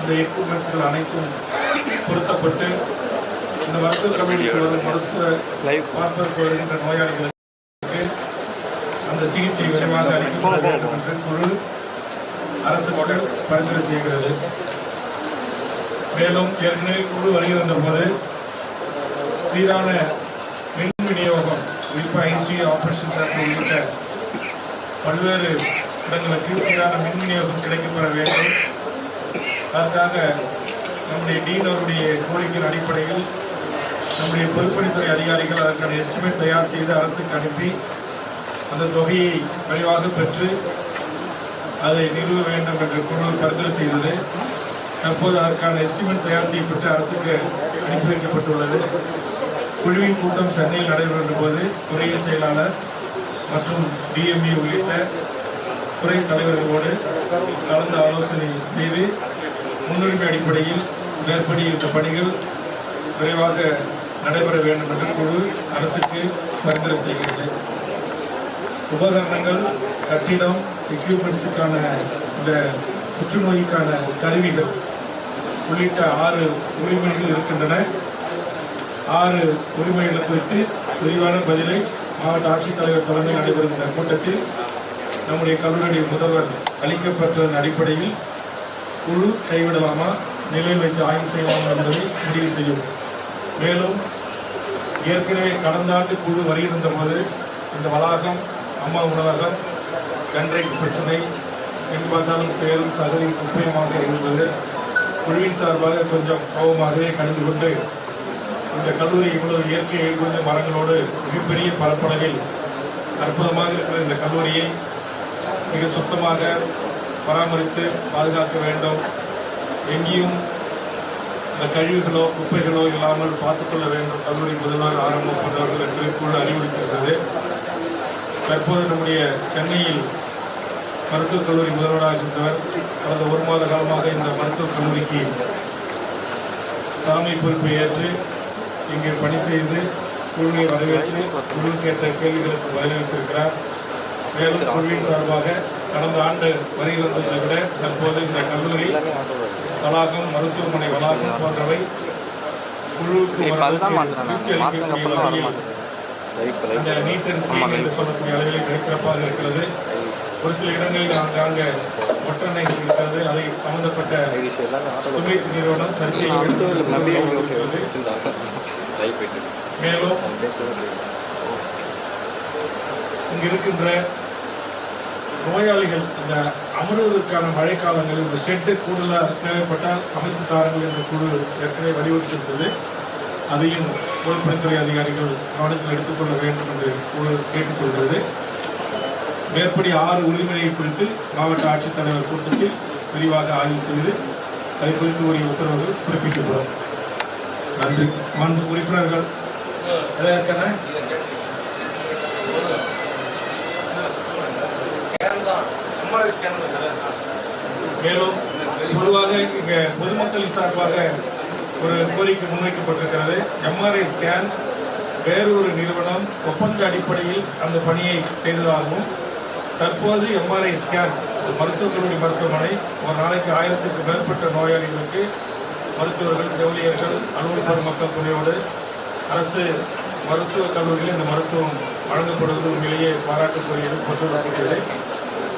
இந்த எக்யூப்மெண்ட்ஸ்கள் அனைத்தும் பொருத்தப்பட்டு இந்த மருத்துவ வரும் மருத்துவ பார்ப்பதற்கு வருகின்ற நோயாளிகளுக்கு அந்த சிகிச்சை விரைவாக அளிக்கப்பட வேண்டும் என்று குழு அரசு மக்கள் பரிந்துரை செய்கிறது. மேலும் ஏற்கனவே குழு வருகின்ற போது சீரான மின் விநியோகம் குறிப்பாக ஐசியூ ஆபரேஷன் தேட்டர் உள்ளிட்ட பல்வேறு இடங்களுக்கு சீரான மின் விநியோகம் கிடைக்கப்பெற வேண்டும். அதற்காக நம்முடைய டீன் அவருடைய கோரிக்கையின் அடிப்படையில் நம்முடைய பொதுப்பணித்துறை அதிகாரிகள் அதற்கான எஸ்டிமேட் தயார் செய்து அரசுக்கு அனுப்பி அந்த தொகையை விரைவாக பெற்று அதை நிறுவ வேண்டும் என்று குழு பரிந்துரை செய்தது. தற்போது அதற்கான எஸ்டிமேட் தயார் செய்யப்பட்டு அரசுக்கு அனுப்பி வைக்கப்பட்டுள்ளது. குழுவின் கூட்டம் சென்னையில் நடைபெறும் போது துறைய செயலாளர் மற்றும் டிஎம்இ உள்ளிட்ட துறை தலைவர்களோடு கலந்து ஆலோசனை செய்து முன்னுரிமை அடிப்படையில் மேற்படி இந்த பணிகள் விரைவாக நடைபெற வேண்டும் என்று குழு அரசுக்கு பரிந்துரை செய்கிறது. உபகரணங்கள் கட்டிடம் எக்யூப்மெண்ட்ஸுக்கான இந்த புற்றுநோய்க்கான கருவிகள் உள்ளிட்ட ஆறு உரிமைகள் இருக்கின்றன. ஆறு உரிமைகளை குறித்து விரிவான பதிலை மாவட்ட ஆட்சித்தலைவர் தலைமையில் நடைபெறும் இந்த கூட்டத்தில் நம்முடைய கல்லூரி முதல்வர் அளிக்கப்பட்டதன் அடிப்படையில் குழு கைவிடலாமா? நிலையில் வைத்து ஆய்வு செய்யலாமா என்பதை முடிவு செய்யும். மேலும் ஏற்கனவே கடந்த ஆண்டு குழு வருகின்ற போது இந்த வளாகம் அம்மா உணவகம் கன்றை பிரச்சனை எங்கு பார்த்தாலும் சேரும் சகதி குப்பயமாக இருந்தது. குழுவின் சார்பாக கொஞ்சம் கோபமாகவே கலந்து கொண்டு இந்த கல்லூரி இவ்வளவு இயற்கை எழுந்த மரங்களோடு மிகப்பெரிய பரப்பளவில் அற்புதமாக இருக்கிற இந்த கல்லூரியை மிக சுத்தமாக பராமரித்து பாதுகாக்க வேண்டும். எங்கேயும் இந்த கழிவுகளோ குப்பைகளோ இல்லாமல் பார்த்துக்கொள்ள வேண்டும். கல்லூரி முதல்வர் ஆரம்பம் கொண்டவர்கள் என்று குழு அறிவுறுத்திருந்தது தற்போது நம்முடைய சென்னையில் மருத்துவக் கல்லூரி முதல்வராக இருந்தவர் கடந்த ஒரு மாத காலமாக இந்த மருத்துவக் கல்லூரிக்கு தலைமை பொறுப்பை ஏற்று இங்கே பணி செய்து குழுவை வரவேற்று குழு கேட்ட கேள்விகளுக்கு பதிலளித்திருக்கிறார் மேலும் குழுவின் சார்பாக கடந்த ஆண்டு வருகை வந்ததை விட தற்போது இந்த கல்லூரி வளாகம் மருத்துவமனை வளாகம் போன்றவை குழுவுக்கு வர அந்த லைஃப் நீட் அண்ட் ஆமா, கிளீன் என்று லைஃப். சொல்லக்கூடிய அளவில் மிகச்சிறப்பாக இருக்கிறது. ஒரு சில இடங்களில் ஆங்காங்க ஒற்றனை இருக்கிறது. அதை சம்பந்தப்பட்ட சுமைத்து நிறுவனம் சரி செய்ய மேலும் இங்கு இருக்கின்ற நோயாளிகள் இந்த அமர்வதற்கான மழைக்காலங்களில் இந்த ஷெட்டு கூடுதலாக தேவைப்பட்டால் அமைத்து தாருங்கள் என்ற குழு ஏற்கனவே வலியுறுத்தியிருந்தது. அதையும் பொதுப்பணித்துறை அதிகாரிகள் கவனத்தில் எடுத்துக்கொள்ள வேண்டும் என்று குழு கேட்டுக்கொள்கிறது. மேற்படி ஆறு உரிமையை குறித்து மாவட்ட ஆட்சித்தலைவர் கூட்டத்தில் விரிவாக ஆய்வு செய்து அதை குறித்து உரிய உத்தரவுகள் பிறப்பிக்கப்படும். நன்றி. மாண்பு உறுப்பினர்கள் எதற்கென மேலும் பொதுவாக இங்க பொதுமக்கள் சார்பாக ஒரு கோரிக்கை முன்வைக்கப்பட்டிருக்கிறது. எம்ஆர்ஐ ஸ்கேன் வேறொரு நிறுவனம் ஒப்பந்த அடிப்படையில் அந்த பணியை செய்ததாகவும் தற்போது எம்ஆர்ஐ ஸ்கேன் மருத்துவக் கல்லூரி மருத்துவமனை ஒரு நாளைக்கு ஆயிரத்துக்கு மேற்பட்ட நோயாளிகளுக்கு மருத்துவர்கள் செவிலியர்கள் அலுவலர் மக்கள் துணையோடு அரசு மருத்துவக் கல்லூரியில் இந்த மருத்துவம் வழங்கப்படுவது உண்மையிலேயே பாராட்டுக்குரியது கொண்டு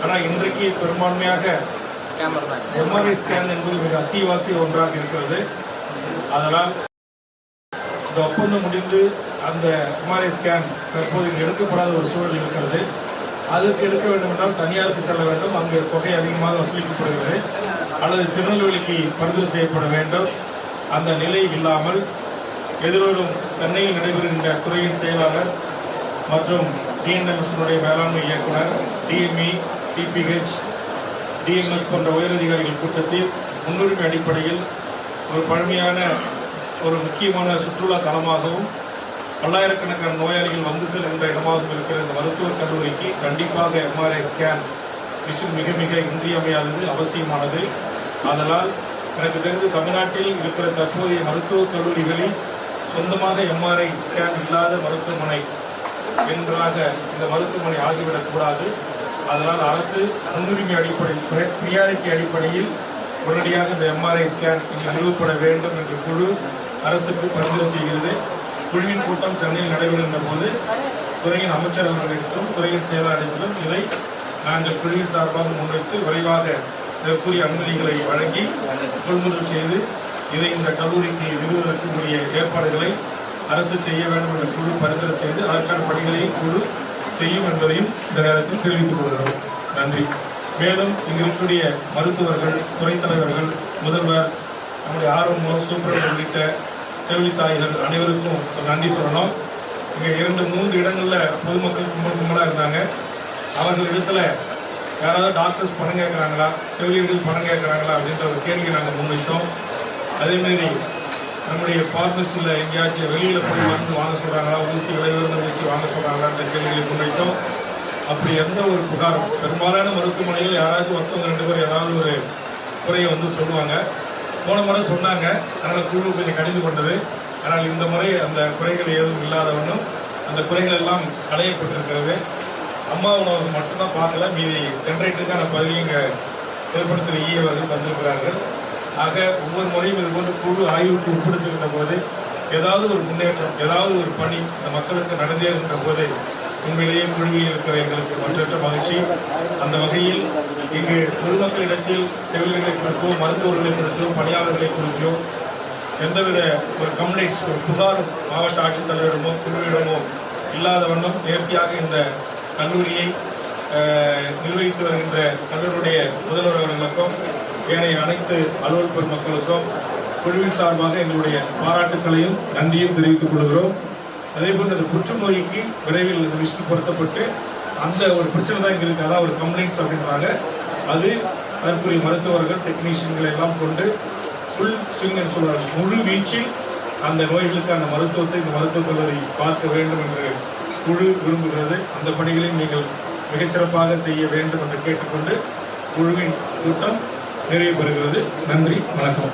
ஆனால் இன்றைக்கு பெரும்பான்மையாக எம்ஆர்ஐ ஸ்கேன் என்பது மிக அத்தியாவசிய ஒன்றாக இருக்கிறது. அதனால் இந்த ஒப்பந்தம் முடிந்து அந்த எம்ஆர்ஐ ஸ்கேன் தற்போது இங்கு எடுக்கப்படாத ஒரு சூழல் இருக்கிறது. அதற்கு எடுக்க வேண்டும் என்றால் தனியாருக்கு செல்ல வேண்டும். அங்கு தொகை அதிகமாக வசூலிக்கப்படுகிறது. அல்லது திருநெல்வேலிக்கு பரிந்துரை செய்யப்பட வேண்டும். அந்த நிலை இல்லாமல் எதிர்வரும் சென்னையில் நடைபெறுகின்ற துறையின் செயலாளர் மற்றும் டிஎன்எம்எஸ்னுடைய மேலாண்மை இயக்குனர் டிஎம்இ டிபிஹெச் டிஎம்எஸ் போன்ற உயரதிகாரிகள் கூட்டத்தில் முன்னுரிமை அடிப்படையில் ஒரு பழமையான ஒரு முக்கியமான சுற்றுலா தலமாகவும் பல்லாயிரக்கணக்கான நோயாளிகள் வந்து செல்கின்ற இடமாகவும் இருக்கிற இந்த மருத்துவக் கல்லூரிக்கு கண்டிப்பாக எம்ஆர்ஐ ஸ்கேன் மிஷின் மிக மிக இன்றியமையாதது அவசியமானது. அதனால் எனக்கு தெரிந்து தமிழ்நாட்டில் இருக்கிற தற்போதைய மருத்துவக் கல்லூரிகளில் சொந்தமாக எம்ஆர்ஐ ஸ்கேன் இல்லாத மருத்துவமனை என்றாக இந்த மருத்துவமனை ஆகிவிடக்கூடாது அதனால் அரசு முன்னுரிமை அடிப்படையில் பிரியாரிட்டி அடிப்படையில் உடனடியாக இந்த எம்ஆர்ஐ ஸ்கேன் நிறுவப்பட வேண்டும் என்ற குழு அரசுக்கு பரிந்துரை செய்கிறது. குழுவின் கூட்டம் சென்னையில் நடைபெறுகின்ற போது துறையின் அமைச்சர் அவர்களிடத்திலும் துறையின் செயலாளரிடத்திலும் இதை நாங்கள் குழுவின் சார்பாக முன்வைத்து விரைவாக இதற்குரிய அனுமதிகளை வழங்கி கொள்முதல் செய்து இதை இந்த கல்லூரிக்கு நிறுவுவதற்குரிய ஏற்பாடுகளை அரசு செய்ய வேண்டும் என்ற குழு பரிந்துரை செய்து அதற்கான பணிகளையும் குழு செய்யும் என்பதையும் இந்த நேரத்தில் தெரிவித்துக் கொள்கிறோம். நன்றி. மேலும் இங்கு இருக்கக்கூடிய மருத்துவர்கள் துறைத் தலைவர்கள் முதல்வர் நம்முடைய ஆர்வமோ சூப்பரன் உள்ளிட்ட செவிலித்தாய்கள் அனைவருக்கும் நன்றி சொல்லணும். இங்கே இரண்டு மூன்று இடங்களில் பொதுமக்கள் கும்பல் கும்பலாக இருந்தாங்க. அவர்கள் இடத்துல யாராவது டாக்டர்ஸ் பணம் கேட்குறாங்களா? செவிலியர்கள் பணம் கேட்குறாங்களா? அப்படின்ற ஒரு கேள்வி நாங்கள் முன்வைத்தோம். அதேமாரி நம்முடைய பார்மசியில் எங்கேயாச்சும் வெளியில் போய் மருந்து வாங்க சொல்கிறாங்களா ஊசி விலை ஊசி வாங்க சொல்கிறாங்களான்ற கேள்விகளை முன்வைத்தோம் அப்படி எந்த ஒரு புகாரும் பெரும்பாலான மருத்துவமனையில் யாராச்சும் ஒருத்தவங்க ரெண்டு பேர் ஏதாவது ஒரு குறையை வந்து சொல்லுவாங்க. போன முறை சொன்னாங்க. அதனால் குழு கொஞ்சம் கடிந்து கொண்டது. ஆனால் இந்த முறை அந்த குறைகள் எதுவும் இல்லாதவனும் அந்த குறைகள் எல்லாம் களையப்பட்டிருக்கிறது அம்மா உணவு மட்டும்தான் பார்க்கல. மீதி ஜென்ரேட்டருக்கான பதிவையும் இங்கே ஏற்படுத்துகிற ஈ அவர்கள் தந்திருக்கிறார்கள். ஆக ஒவ்வொரு முறையும் இது போன்ற குழு ஆய்வுக்கு உட்படுத்துகின்ற போது ஏதாவது ஒரு முன்னேற்றம் ஏதாவது ஒரு பணி இந்த மக்களுக்கு நடந்தே இருக்கிற போது உண்மையிலேயே குழுவில் இருக்கிற எங்களுக்கு மற்றற்ற மகிழ்ச்சி. அந்த வகையில் இங்கு பொதுமக்களிடத்தில் செவிலியர்களை குறித்தோ மருத்துவர்களை குறித்தோ பணியாளர்களை குறித்தோ எந்தவித ஒரு கம்ப்ளைண்ட்ஸ் ஒரு புகார் மாவட்ட ஆட்சித்தலைவரிடமோ குழுவிடமோ இல்லாத வண்ணம் நேர்த்தியாக இந்த கல்லூரியை நிர்வகித்து வருகின்ற கல்லூரியுடைய முதல்வர் அவர்களுக்கும் ஏனைய அனைத்து அலுவல் பெருமக்களுக்கும் குழுவின் சார்பாக எங்களுடைய பாராட்டுக்களையும் நன்றியும் தெரிவித்துக் கொள்கிறோம். அதே போன்ற அந்த புற்றுநோய்க்கு விரைவில் இந்த லிஸ்ட் பொருத்தப்பட்டு அந்த ஒரு பிரச்சனை தான் எங்களுக்கு அதாவது அதான் ஒரு கம்ப்ளைண்ட்ஸ் அப்படின்றாங்க. அது தற்போதைய மருத்துவர்கள் டெக்னீஷியன்களை எல்லாம் கொண்டு ஃபுல் ஸ்விங் என்று முழு வீச்சில் அந்த நோய்களுக்கான மருத்துவத்தை இந்த மருத்துவக் கல்லூரி பார்க்க வேண்டும் என்று குழு விரும்புகிறது. அந்த பணிகளையும் நீங்கள் மிகச்சிறப்பாக செய்ய வேண்டும் என்று கேட்டுக்கொண்டு குழுவின் கூட்டம் நிறைவு பெறுகிறது நன்றி வணக்கம்.